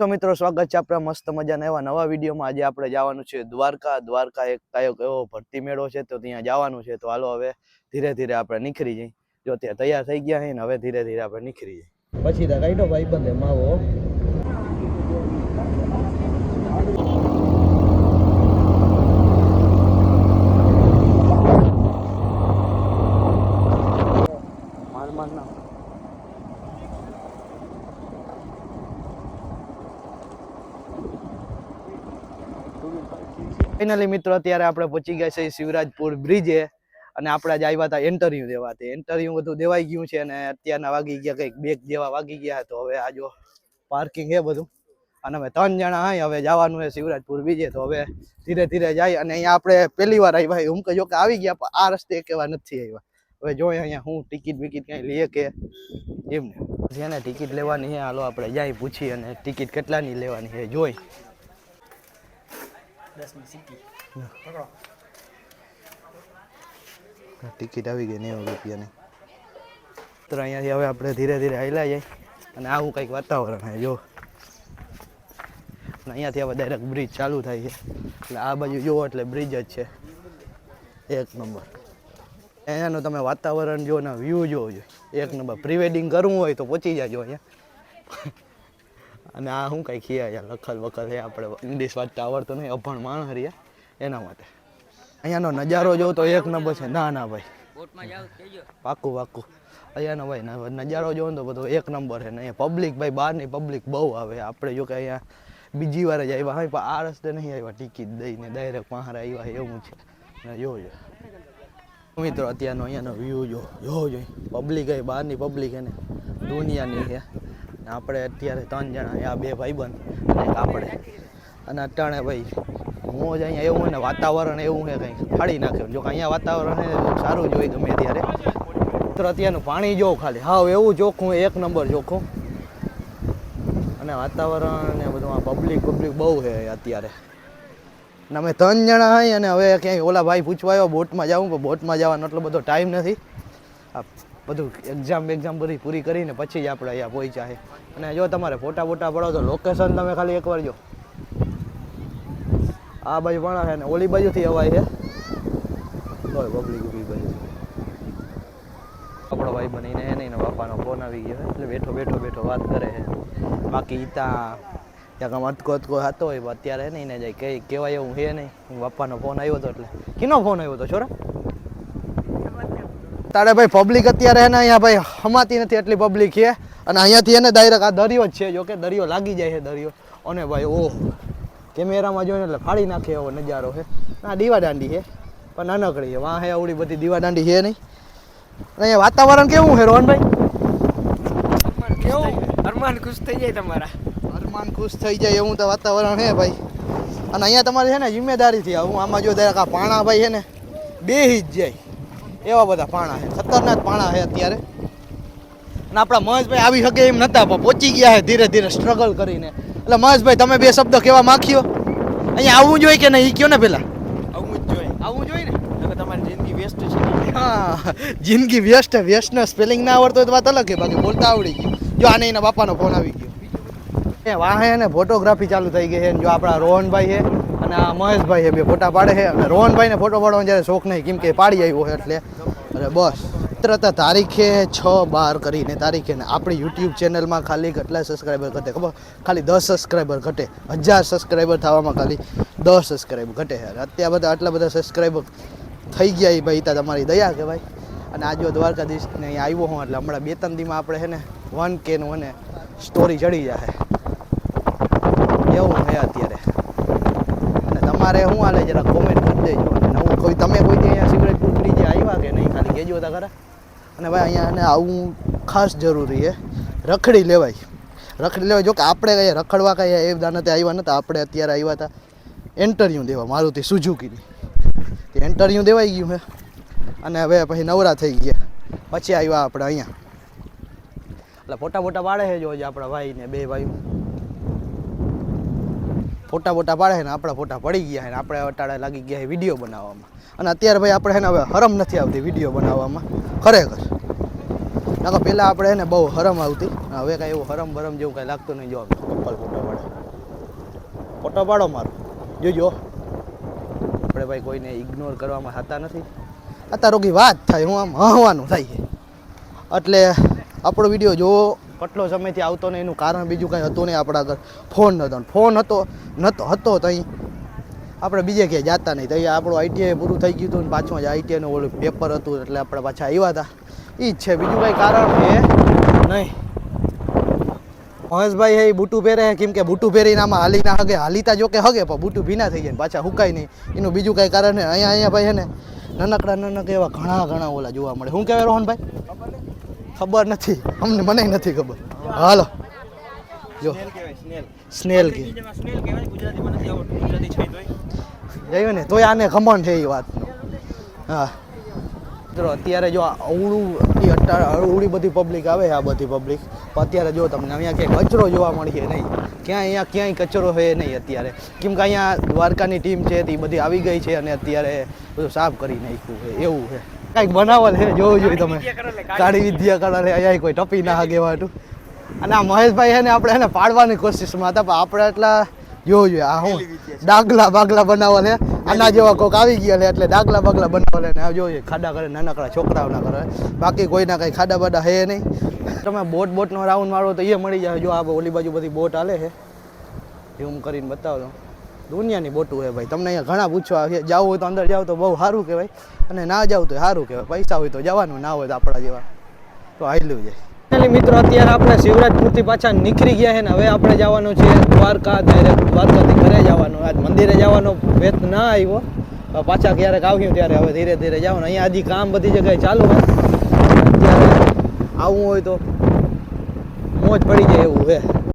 તો મિત્રો, સ્વાગત છે આપણા મસ્ત મજાના એવા નવા વિડીયોમાં. આજે આપણે જવાનું છે દ્વારકા. દ્વારકા એક કાયક એવો ભરતી મેળો છે તો ત્યાં જવાનું છે. તો હાલો હવે ધીરે ધીરે આપણે નીકળી જઈએ. જો ત્યાં તૈયાર થઈ ગયા છે ને હવે ધીરે ધીરે આપણે નીકળી જઈએ. પછી તો કાઢો ભાઈ બંધ માવો માર માર ના ફાઇનલી મિત્રો, અત્યારે આપણે પહોંચી ગયા છે શિવરાજપુર બ્રિજે અને આપણે આજે આવ્યા હતા ઇન્ટરવ્યુ દેવા તે ઇન્ટરવ્યુ બધું દેવાઈ ગયું છે અને અત્યારના વાગી ગયા કંઈક બેગ જેવા વાગી ગયા તો હવે આ જો પાર્કિંગ છે બધું. અને અમે ત્રણ જણા હાઈ હવે જવાનું છે શિવરાજપુર બ્રિજે તો હવે ધીરે ધીરે જાય અને અહીંયા આપણે પહેલી વાર આવ્યા હું કહ્યું કે આવી ગયા, પણ આ રસ્તે એક નથી આવ્યા. હવે જોઈએ અહીંયા હું ટિકિટ બિકિટ કાંઈ લઈએ કે એમને. જેને ટિકિટ લેવાની છે, હાલો આપણે જાય પૂછી અને ટિકિટ કેટલાની લેવાની છે, જોઈ. ટિકિટ આવી ગઈ નેવું રૂપિયાની. તો અહીંયાથી હવે આપણે ધીરે ધીરે હાલ્યા જાય. અને આવું કંઈક વાતાવરણ હોય જો. અહીંયાથી હવે ડાયરેક્ટ બ્રિજ ચાલુ થાય છે. એટલે આ બાજુ જુઓ એટલે બ્રિજ જ છે. એક નંબર અહીંયાનું તમે વાતાવરણ જો ને વ્યૂ જોવો જોઈએ એક નંબર પ્રી વેડિંગ કરવું હોય તો પહોંચી જાજો અહીંયા. અને આ શું કંઈ ખીયા યાર લખલ વખલ છે આપણે. ઇંગ્લિશ વાંચતા આવડતું નહીં અભણ માણ હરિયા એના માટે. અહીંયાનો નજારો જોવો તો એક નંબર છે. ના ના ભાઈ. પાકું પાકું અહીંયાનો ભાઈ નજારો જોવો તો બધો એક નંબર છે. ને અહીંયા પબ્લિક ભાઈ બહારની પબ્લિક બહુ આવે. આપણે જો કે અહીંયા બીજી વાર જ આવ્યા હોય પણ આ રસ્તે નહીં આવ્યા. ટિકિટ દઈને ડાયરેક્ટ પહાર આવ્યા એવું છે. ને જોજો મિત્રો અત્યારનો અહીંયાનો વ્યૂ જો. જોવો જોઈએ પબ્લિક એ બહારની પબ્લિક એને. દુનિયાની છે. ને આપણે અત્યારે ત્રણ જણા આ બે ભાઈબંધ અને આપણે. અને અટાણે ભાઈ. મોજ અહીંયા એવું ને વાતાવરણ એવું છે કંઈ ફાડી નાખ્યું. જો અહીંયા વાતાવરણ સારું જોઈ ગમે ત્યારે. મિત્ર અત્યારનું પાણી જોઉં ખાલી. હાવ એવું ચોખ્ખું એક નંબર ચોખ્ખું અને વાતાવરણ ને બધું આ પબ્લિક પબ્લિક બહુ છે અત્યારે. અને અમે ત્રણ જણા હોય અને હવે ક્યાંય ઓલા ભાઈ પૂછવા આવ્યો, બોટમાં જાઉં, પણ બોટમાં જવાનો એટલો બધો ટાઈમ નથી. બધું એક્ઝામ એક્ઝામ બધી પૂરી કરીને પછી જ આપણે અહીંયા પહોંચ્યા છે. અને જો તમારે ફોટા ફોટા પડો તો લોકેશન તમે ખાલી એકવાર જો. આ બાજુ પણ છે ને ઓલી બાજુથી અવાય છે. તોય પબ્લિક ઊભી બાજુ. આપણો ભાઈ બનીને એને એના બાપાનો ફોન આવી ગયો એટલે બેઠો બેઠો બેઠો વાત કરે છે. બાકી ત્યાં કામ અટકો અટકો હતો હોય અત્યારે નહીં ને જાય કહેવાય એવું છે નહીં. હું બાપાનો ફોન આવ્યો હતો એટલે. કીનો ફોન આવ્યો હતો છોરા? તારે ભાઈ પબ્લિક અત્યારે એને અહીંયા ભાઈ હમાતી નથી એટલી પબ્લિક છે અને અહીંયાથી એને ડાયરેક્ટ આ દરિયો જ છે. જો કે દરિયો લાગી જાય છે દરિયો. અને ભાઈ ઓહ કેમેરામાં જોઈને એટલે ફાડી નાખે એવો નજારો છે આ દીવા દાંડી છે પણ નાનકડી છે વાં હે આવડી બધી દીવા દાંડી છે નહીં. અને અહીંયા વાતાવરણ કેવું છે રોહનભાઈ? કેવું? અરમાન ખુશ થઈ જાય તમારા. અરમાન ખુશ થઈ જાય એવું તો વાતાવરણ છે ભાઈ. અને અહીંયા તમારે છે ને જિમ્મેદારીથી આવું. આમાં જો દરેક આ પાણા ભાઈ છે ને બેહી જ જાય. એવા બધા પાણા છે. ખતરનાક પાણા છે અત્યારે. અને આપણા મહેશભાઈ આવી શકે એમ નતા પણ પહોંચી ગયા છે ધીરે ધીરે સ્ટ્રગલ કરીને. એટલે મહેશભાઈ તમે બે શબ્દ કેવા માખ્યો અહીંયા આવવું જોઈએ કે નહીં? એ કયો ને પેલા? આવવું જ જોઈએ. આવવું જોઈએ ને? તમારી જિંદગી વેસ્ટ છે. હા જિંદગી વ્યસ્ત વ્યસ્તનો સ્પેલિંગ ના આવડતો હોય તો વાત અલગ છે. બાકી બોલતા આવડી ગયું. જો આને એના બાપાનો ફોન આવી ગયો. એ વાહે ને ફોટોગ્રાફી ચાલુ થઈ ગઈ છે. જો આપણા રોહનભાઈ છે અને આ મહેશભાઈ બે ફોટા પાડે છે. અને રોહનભાઈને ફોટો પાડવાનો જ્યારે શોખ નહીં, કેમ કે પાડી આવ્યો એટલે. અરે બસ તરત તારીખે છ બાર કરીને, તારીખે ને આપણી યુટ્યુબ ચેનલમાં ખાલી કેટલા સબસ્ક્રાઈબર ઘટે ખબર? ખાલી દસ સબસ્ક્રાઈબર ઘટે. હજાર સબસ્ક્રાઈબર થવામાં ખાલી દસ સબસ્ક્રાઈબર ઘટે અને અત્યારે બધા આટલા બધા સબસ્ક્રાઈબર થઈ ગયા એ ભાઈ તા તમારી દયા કે ભાઈ અને આજે દ્વારકાધીશ દ્વારકાધીશને અહીંયા આવ્યો હું, એટલે હમણાં બે ત્રણ દીમાં આપણે છે ને વન કેનું અને સ્ટોરી ચડી જાય એવું છે અત્યારે. તમારે શું હાલે જરા કોમેન્ટ કરી દેજો. અને કોઈ, તમે કોઈ અહીંયા સિગરેટપુર બ્રિજે આવ્યા કે નહીં, ખાલી કહેજો તા ખરા. અને ભાઈ અહીંયા એને આવું ખાસ જરૂરી છે. રખડી લેવાય. રખડી લેવાય. જો કે આપણે કઈ રખડવા કઈ એ દાનતે આવ્યા નતા, આપણે અત્યારે આવ્યા હતા ઇન્ટરવ્યૂ દેવા મારુતિ સુઝુકીની. તે ઇન્ટરવ્યૂ દેવાઈ ગયું હે અને હવે પછી નવરા થઈ ગયા. પછી આવ્યા આપણે અહીંયા. એટલે ફોટા ફોટા પાડે છે જો આપણા ભાઈ ને બે ભાઈ ફોટા ફોટા પાડે ને, આપણા ફોટા પડી ગયા ને, આપણે અટાળા લાગી ગયા છે વીડિયો બનાવવામાં. અને અત્યારે ભાઈ આપણે હવે હરમ નથી આવતી વીડિયો બનાવવામાં, ખરેખર. નકર પહેલાં આપણે એને બહુ હરમ આવતી હવે કાંઈ એવું હરમ ભરમ જેવું કાંઈ લાગતું નહીં, જો કપલ ફોટો પાડે. ફોટો પાડો મારો. જોજો. આપણે ભાઈ કોઈને ઇગ્નોર કરવામાં હતા નથી. અત્યારે રોગી વાત થાય, હું આમ હવાનું થાય છે. એટલે આપણો વીડિયો જો કેટલો સમયથી આવતો ને એનું કારણ બીજું કંઈ હતું નહીં આપણા આગળ ફોન નહોતો ફોન હતો નહોતો હતો તો આપણે બીજે ક્યાંય જતા નહીં. તો આપણું આઈટીઆઈ પૂરું થઈ ગયું હતું ને પાછું જ આઈટીઆઈનું ઓલું પેપર હતું એટલે આપણે પાછા આવ્યા હતા. એ જ છે. બીજું કંઈ કારણ છે નહીં. મહેશભાઈ હે બૂટું પહેરે કેમ કે બૂટું પહેરીને આમાં હાલી ના હગે, હાલીતા જો કે હગે, પણ બૂટું ભીના થઈ જાય પાછા હુકાય નહીં. એનું બીજું કાંઈ કારણ છે? અહીંયા અહીંયા ભાઈ છે ને, નાનકડા નાનકડા એવા ઘણા ઘણા ઓલા જોવા મળે. શું કહેવાય રોહનભાઈ? ખબર નથી. અમને મને નથી ખબર. હાલો. જો. સ્નેલ કે. છે ને, તોય આને ખમણ છે એ વાત હા. મિત્રો અત્યારે જો અવળું અવળી બધી પબ્લિક આવે આ બધી પબ્લિક અત્યારે જો તમને અહીંયા ક્યાંય કચરો જોવા મળશે નહીં. ક્યાંય અહીંયા ક્યાંય કચરો છે નહીં અત્યારે? કેમ કે અહીંયા દ્વારકાની ટીમ છે તે બધી આવી ગઈ છે અને અત્યારે બધું સાફ કરી નાખ્યું છે એવું છે. કાંઈક બનાવલ છે જોવું જોઈએ તમે. કાળી વિદ્યા કરે અહીંયા કોઈ ટપી ના હાગે વાટું. અને આ મહેશભાઈ છે ને આપણે એને પાડવાની કોશિશમાં હતા પણ આપણે એટલા જોવું જોઈએ આ હું ડાગલા બાગલા બનાવવા લે આના જેવા કોક આવી ગયા લે એટલે ડાગલા બાગલા બનાવવા ને આ જોઈએ ખાડા કરે નાનકડા છોકરાઓના કરે. બાકી કોઈના કંઈ ખાડા બાડા હે નહીં. તમે બોટ બોટનો રાઉન્ડ મારો તો એ મળી જાય. જો આ ઓલી બાજુ બધી બોટ હાલે છે. ઝૂમ કરીને બતાવો દુનિયાની બોટું હે ભાઈ. તમને અહીંયા ઘણા પૂછવા જાવ હોય તો અંદર જાવ તો બહુ સારું કહેવાય. અને ના જાવ તો સારું કહેવાય. પૈસા હોય તો જવાનું ના હોય તો આપણા જેવા. તો હાલ્યું જાય. મિત્રો, અત્યારે આપણે શિવરાજપુરથી પાછા નીકળી ગયા છે ને હવે આપણે જવાનું છે દ્વારકા ડાયરેક્ટ દ્વારકાથી ઘરે જવાનું. આજ મંદિરે જવાનો વેત ના આવ્યો. પાછા ક્યારેક આવ્યું ત્યારે હવે ધીરે ધીરે જવાનું. અહીંયા હજી કામ બધી જગ્યાએ ચાલુ હોય અત્યારે આવવું હોય તો મોજ પડી જાય એવું છે.